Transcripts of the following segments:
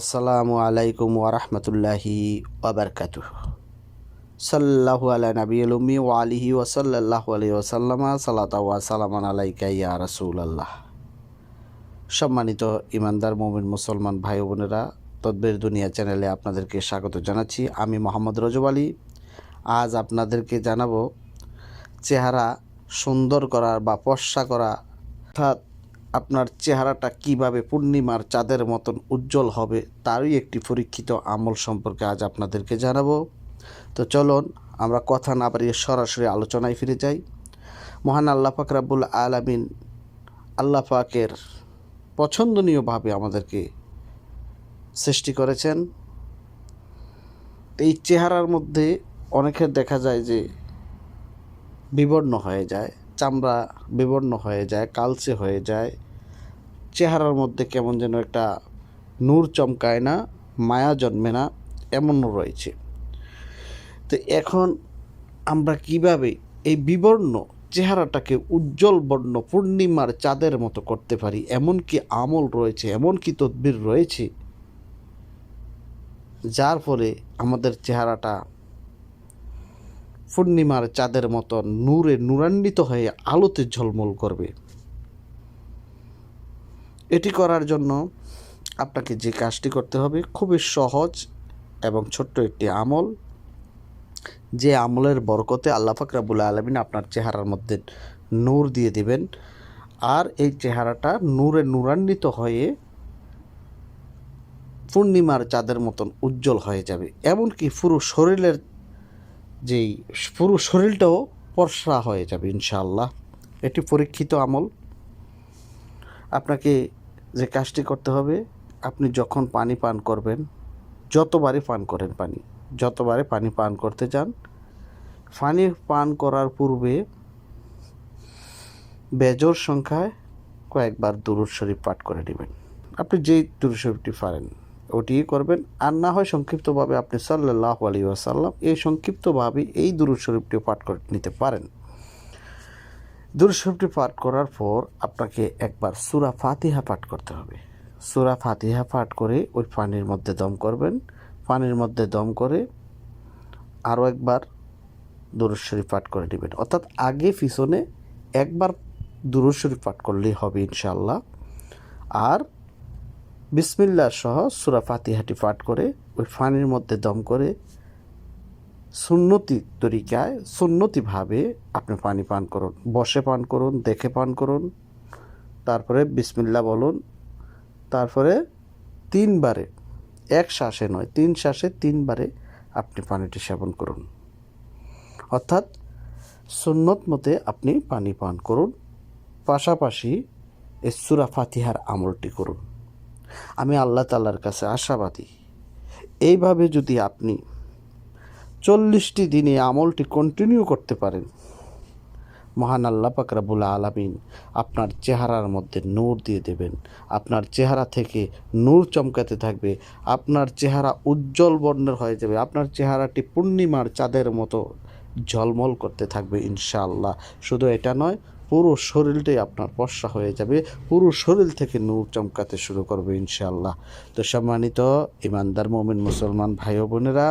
আসসালামু আলাইকুম ওরহমতুল্লাহি ওবরকাত সাল্লাহু আলা নবী উম্মি ও আলিহি ওসল্লাহ আলি ওসাল্লামা সালাতা ওয়া সালামান আলাইকা ইয়া রাসূল আল্লাহ সম্মানিত ইমানদার মোমিন, মুসলমান ভাই বোনেরা, তদ্বের দুনিয়া চ্যানেলে আপনাদেরকে স্বাগত জানাচ্ছি। আমি মোহাম্মদ রজব আলী। আজ আপনাদেরকে জানাব চেহারা সুন্দর করার বা ফর্সা করা অর্থাৎ আপনার চেহারাটা কীভাবে পূর্ণিমার চাঁদের মতন উজ্জ্বল হবে তারই একটি পরীক্ষিত আমল সম্পর্কে আজ আপনাদেরকে জানাব। তো চলুন, আমরা কথা না বাড়িয়ে সরাসরি আলোচনায় ফিরে যাই। মহান আল্লাহ পাক রাব্বুল আলামিন আল্লাহ পাকের পছন্দনীয়ভাবে আমাদেরকে সৃষ্টি করেছেন। এই চেহারার মধ্যে অনেকের দেখা যায় যে বিবর্ণ হয়ে যায়, চামড়া বিবর্ণ হয়ে যায়, কালচে হয়ে যায় চেহারার মধ্যে কেমন যেন একটা নূর চমকায় না, মায়া জন্মে না, এমনও রয়েছে। তো এখন আমরা কীভাবে এই বিবর্ণ চেহারাটাকে উজ্জ্বল বর্ণ পূর্ণিমার চাঁদের মতো করতে পারি? এমন কি আমল রয়েছে? এমন কি তদবির রয়েছে? যার ফলে আমাদের চেহারাটা পূর্ণিমার চাঁদের মতো নূরে নূরান্বিত হয়ে আলোতে ঝলমল করবে। এটি করার জন্য আপনাকে যে কাজটি করতে হবে খুবই সহজ এবং ছোট্ট একটি আমল। যে আমলের বরকতে আল্লাহ ফাকরাবুল আলমিন আপনার চেহারার মধ্যে নূর দিয়ে দিবেন। আর এই চেহারাটা নূরে নূরান্বিত হয়ে পূর্ণিমার চাঁদের মতন উজ্জ্বল হয়ে যাবে। এমনকি পুরো শরীরের যেই পুরো শরীরটাও পরশা হয়ে যাবে ইনশাআল্লাহ। এটি পরীক্ষিত আমল। আপনাকে যে কাজটি করতে হবে, আপনি যখন পানি পান করবেন, যতবারই পান করেন পানি যতবারে পানি পান করতে চান, পানি পান করার পূর্বে বেজোর সংখ্যায় কয়েকবার দুরুদ শরীফ পাঠ করে নেবেন। আপনি যেই দুরুদ শরীফটি পারেন ওটি করবেন। আর না হয় সংক্ষিপ্তভাবে আপনি সাল্লাহ আলী আসাল্লাম এই সংক্ষিপ্তভাবে এই দুরুদ শরীফটিও পাঠ করে নিতে পারেন। দুরুদ পাঠ করার পর আপনাকে একবার সুরা ফাতিহা পাঠ করতে হবে। সুরা ফাতিহা পাঠ করে ওই পানির মধ্যে দম করবেন। পানির মধ্যে দম করে আরও একবার দুরুদ পাঠ করে নেবেন। অর্থাৎ আগে পিছনে একবার দুরুদ পাঠ করলেই হবে ইনশাল্লাহ আর বিসমিল্লা সহ সুরা ফাতিহাটি পাঠ করে ওই পানির মধ্যে দম করে সুন্নতি তরিকায় সুন্নতিভাবে আপনি পানি পান করুন, বসে পান করুন, দেখে পান করুন। তারপরে বিসমিল্লা বলুন। তারপরে তিনবারে, এক শ্বাসে নয়, তিন শ্বাসে তিনবারে আপনি পানিটি সেবন করুন। অর্থাৎ সুন্নত মতে আপনি পানি পান করুন। পাশাপাশি সুরা ফাতিহার আমলটি করুন। আমি আল্লাহ তাল্লার কাছে আশাবাদী। এইভাবে যদি আপনি চল্লিশটি দিনে আমলটি কন্টিনিউ করতে পারেন। মহান আল্লাহ পাকরাবুল আলমিন আপনার চেহারার মধ্যে নূর দিয়ে দেবেন। আপনার চেহারা থেকে নূর চমকাতে থাকবে। আপনার চেহারা উজ্জ্বল বর্ণের হয়ে যাবে। আপনার চেহারাটি পূর্ণিমার চাঁদের মতো ঝলমল করতে থাকবে ইনশাআল্লাহ। শুধু এটা নয়, পুরো শরীরটাই আপনার বর্ষা হয়ে যাবে। পুরো শরীর থেকে নূর চমকাতে শুরু করবে ইনশাআল্লাহ। তো সম্মানিত ইমানদার মমিন মুসলমান ভাই বোনেরা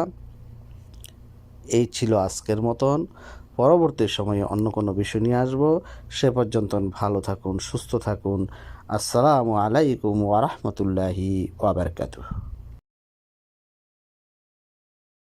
এই ছিল আজকের মতন। পরবর্তী সময়ে অন্য কোনো বিষয় নিয়ে আসব। সে পর্যন্ত ভালো থাকুন, সুস্থ থাকুন। আসসালামু আলাইকুম ওয়ারহমতুল্লাহি ওয়াবারকাতুহ